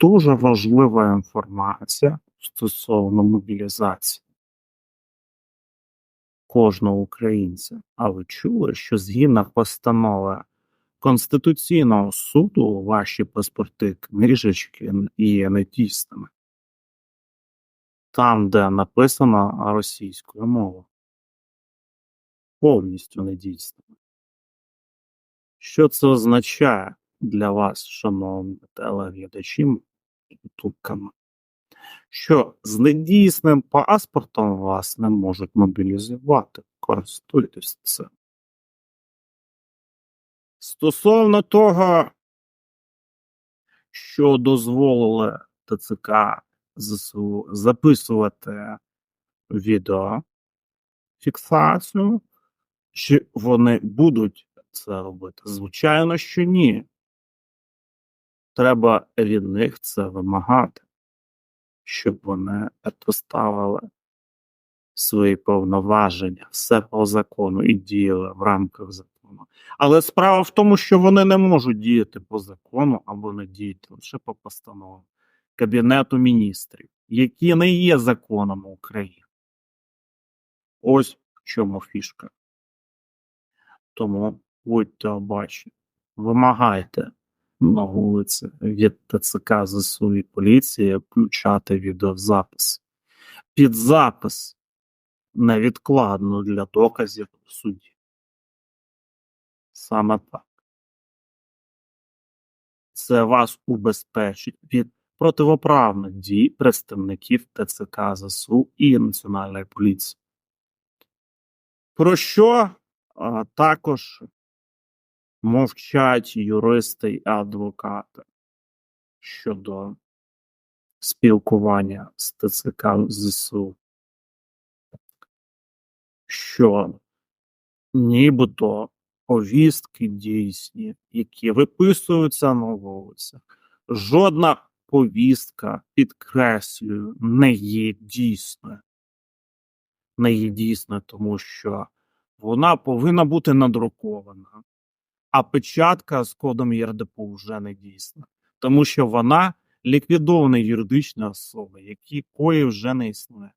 дуже важлива інформація стосовно мобілізації кожного українця. А ви чули, що згідно постанови Конституційного суду ваші паспорти книжечки є недійсними? Там, де написано російською мовою. Повністю недійсними. Що це означає для вас, шановні телеглядачі ютубками? Що з недійсним паспортом вас не можуть мобілізувати. Користуйтесь цим. Стосовно того, що дозволили ТЦК записувати відео фіксацію, чи вони будуть це робити? Звичайно, що ні. Треба від них це вимагати, щоб вони поставили свої повноваження, все по закону і діяли в рамках закону. Але справа в тому, що вони не можуть діяти по закону або не діяти лише по постановам Кабінету міністрів, які не є законом України. Ось в чому фішка. Тому будьте обачні, вимагайте на вулиці від ТЦК ЗСУ і поліції включати відеозапис. Під запис невідкладно для доказів в суді. Саме так. Це вас убезпечить від противоправних дій представників ТЦК ЗСУ і Національної поліції. Про що а, також мовчать юристи і адвокати щодо спілкування з ТЦК ЗСУ, що нібито повістки дійсні, які виписуються на вулицях. Жодна повістка, підкреслюю, не є дійсною. Не є дійсною, тому що вона повинна бути надрукована, а печатка з кодом ЄРДПУ вже не дійсна, тому що вона ліквідована юридична особа, якої вже не існує.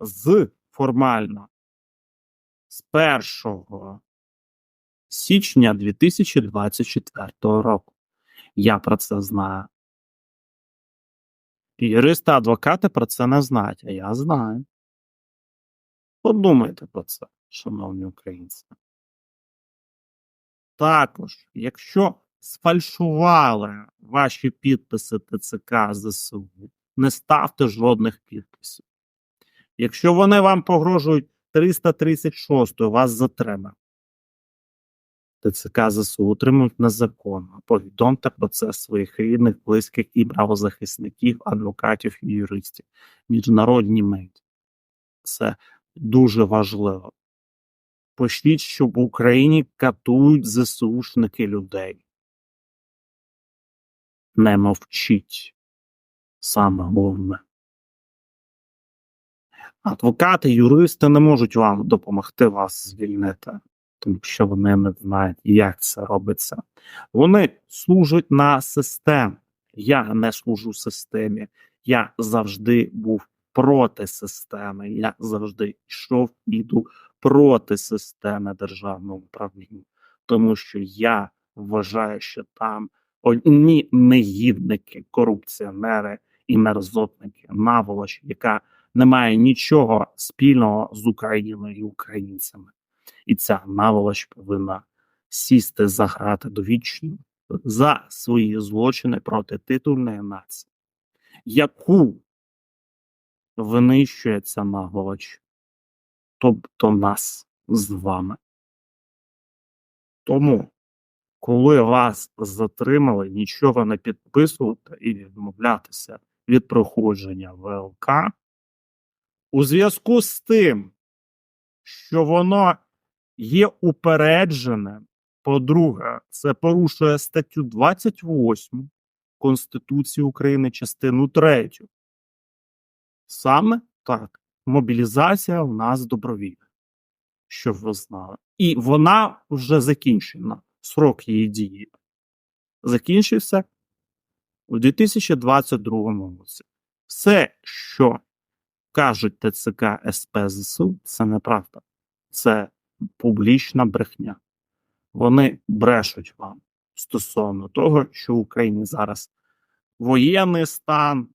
З формально з 1 січня 2024 року. Я про це знаю. Юристи, адвокати про це не знають, а я знаю. Подумайте про це, шановні українці. Також, якщо сфальшували ваші підписи ТЦК ЗСУ, не ставте жодних підписів. Якщо вони вам погрожують 336, вас затримають. ТЦК ЗСУ утримують незаконно. Повідомте про це своїх рідних, близьких і правозахисників, адвокатів і юристів, міжнародні медіа. Це дуже важливо. Пошліть, що в Україні катують ЗСУшники людей. Не мовчіть. Саме головне. Адвокати, юристи не можуть вам допомогти вас звільнити тому що вони не знають, як це робиться. Вони служать на систему. Я не служу системі. Я завжди був проти системи. Я завжди йшов іду проти системи державного управління, тому що я вважаю, що там одні негідники, корупціонери і мерзотники, наволоч, яка не має нічого спільного з Україною і українцями. І ця наволоч повинна сісти за грати довічно за свої злочини проти титульної нації, яку винищує ця наволоч, тобто нас з вами. Тому, коли вас затримали, нічого не підписувати і відмовлятися від проходження ВЛК, у зв'язку з тим, що воно є упередженим. По-друге, це порушує статтю 28 Конституції України, частину 3. Саме так, мобілізація у нас добровільна, щоб ви знали. І вона вже закінчена. Срок її дії закінчився у 2022 році. Все, що кажуть ТЦК СП ЗСУ, це неправда. Це публічна брехня. Вони брешуть вам стосовно того, що в Україні зараз воєнний стан,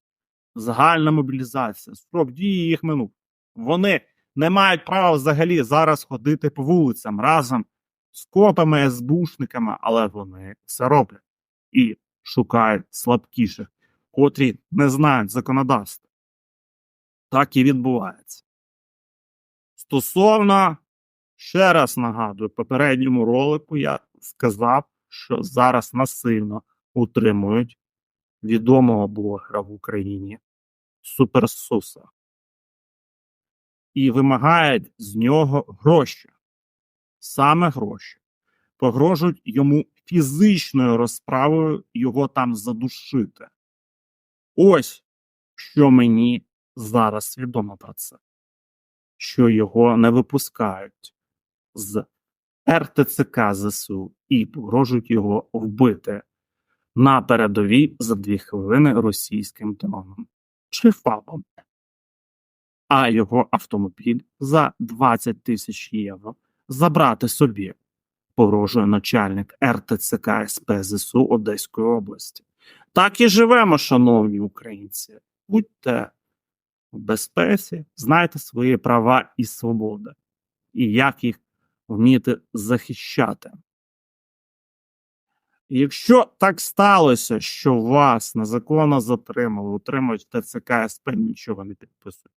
загальна мобілізація, строк дії їх минув. Вони не мають права взагалі зараз ходити по вулицям разом з копами, СБУшниками, але вони це роблять і шукають слабкіших, котрі не знають законодавства. Так і відбувається. Стосовно, ще раз нагадую, попередньому ролику я сказав, що зараз насильно утримують відомого блогера в Україні Суперсуса і вимагають з нього гроші. Саме гроші. Погрожують йому фізичною розправою його там задушити. Ось що мені зараз відомо про це, що його не випускають з РТЦК ЗСУ і погрожують його вбити на передовій за дві хвилини російським дроном чи ФАБом. А його автомобіль за 20 тисяч євро забрати собі, погрожує начальник РТЦК СП ЗСУ Одеської області. Так і живемо, шановні українці. Будьте в безпеці, знайте свої права і свободи, і як їх вміти захищати. Якщо так сталося, що вас незаконно затримали, утримують ТЦК СП, нічого не підписуйте.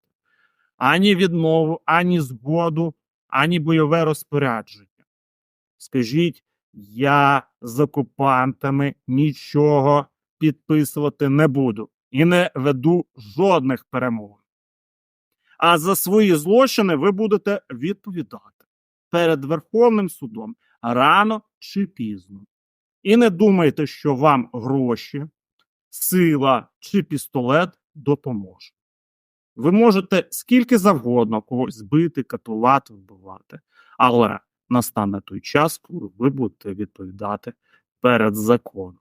Ані відмову, ані згоду, ані бойове розпорядження. Скажіть, я з окупантами нічого підписувати не буду і не веду жодних перемовин. А за свої злочини ви будете відповідати перед Верховним судом рано чи пізно. І не думайте, що вам гроші, сила чи пістолет допоможе. Ви можете скільки завгодно когось збити, катувати, вбивати, але настане той час, коли ви будете відповідати перед законом.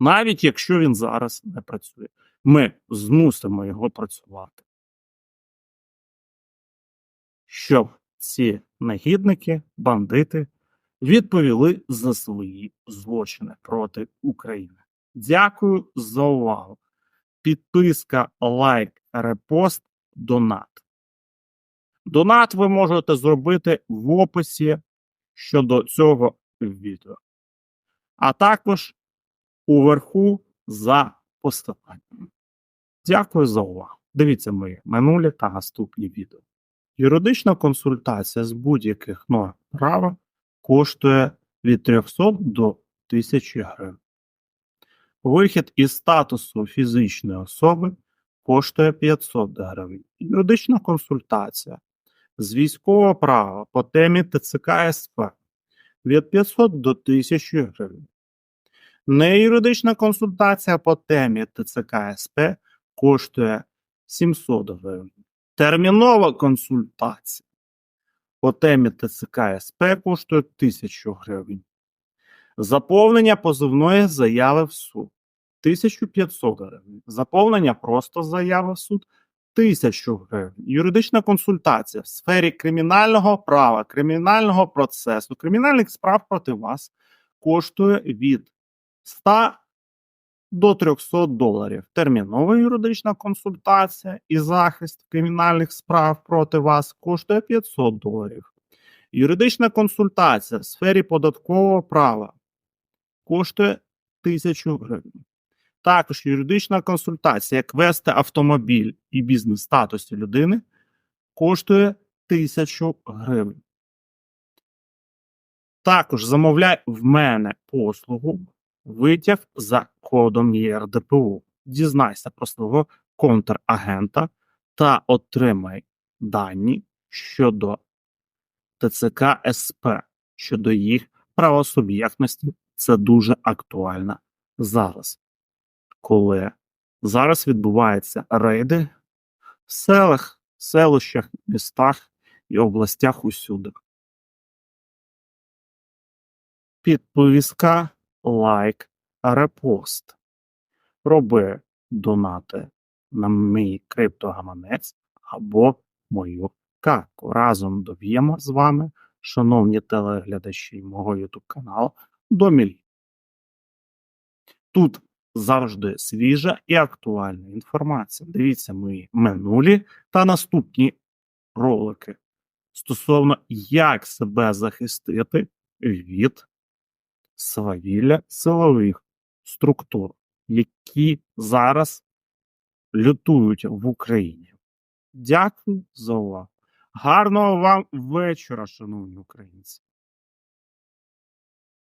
Навіть якщо він зараз не працює, ми змусимо його працювати. Щоб ці негідники, бандити відповіли за свої злочини проти України. Дякую за увагу. Підписка, лайк, репост, донат. Донат ви можете зробити в описі щодо цього відео. А також уверху за посиланням. Дякую за увагу. Дивіться мої минулі та наступні відео. Юридична консультація з будь-яких норм права коштує від 300 до 1000 гривень. Вихід із статусу фізичної особи коштує 500 гривень. Юридична консультація з військового права по темі ТЦК СП від 500 до 1000 гривень. Неюридична консультація по темі ТЦК СП коштує 700 гривень. Термінова консультація по темі ТЦК СП коштує 1000 гривень. Заповнення позовної заяви в суд 1500 гривень. Заповнення просто заяви в суд 1000 гривень. Юридична консультація в сфері кримінального права, кримінального процесу, кримінальних справ проти вас коштує від 100 до 300 доларів. Термінова юридична консультація і захист кримінальних справ проти вас коштує 500 доларів. Юридична консультація в сфері податкового права коштує 1000 гривень. Також юридична консультація, як вести автомобіль і бізнес статусі людини, коштує 1000 гривень. Також замовляй в мене послугу витяг за кодом ЄРДПУ. Дізнайся про свого контрагента та отримай дані щодо ТЦК СП, щодо їх правосуб'єктності. Це дуже актуально зараз, коли зараз відбуваються рейди в селах, селищах, містах і областях усюди. Підписка, лайк, репост. роби донати на мій криптогаманець або мою картку. Разом доб'ємо з вами, шановні телеглядачі мого YouTube каналу, до мільйона. Тут завжди свіжа і актуальна інформація. Дивіться мої минулі та наступні ролики стосовно як себе захистити від свавілля силових структур, які зараз лютують в Україні. Дякую за увагу. Гарного вам вечора, шановні українці.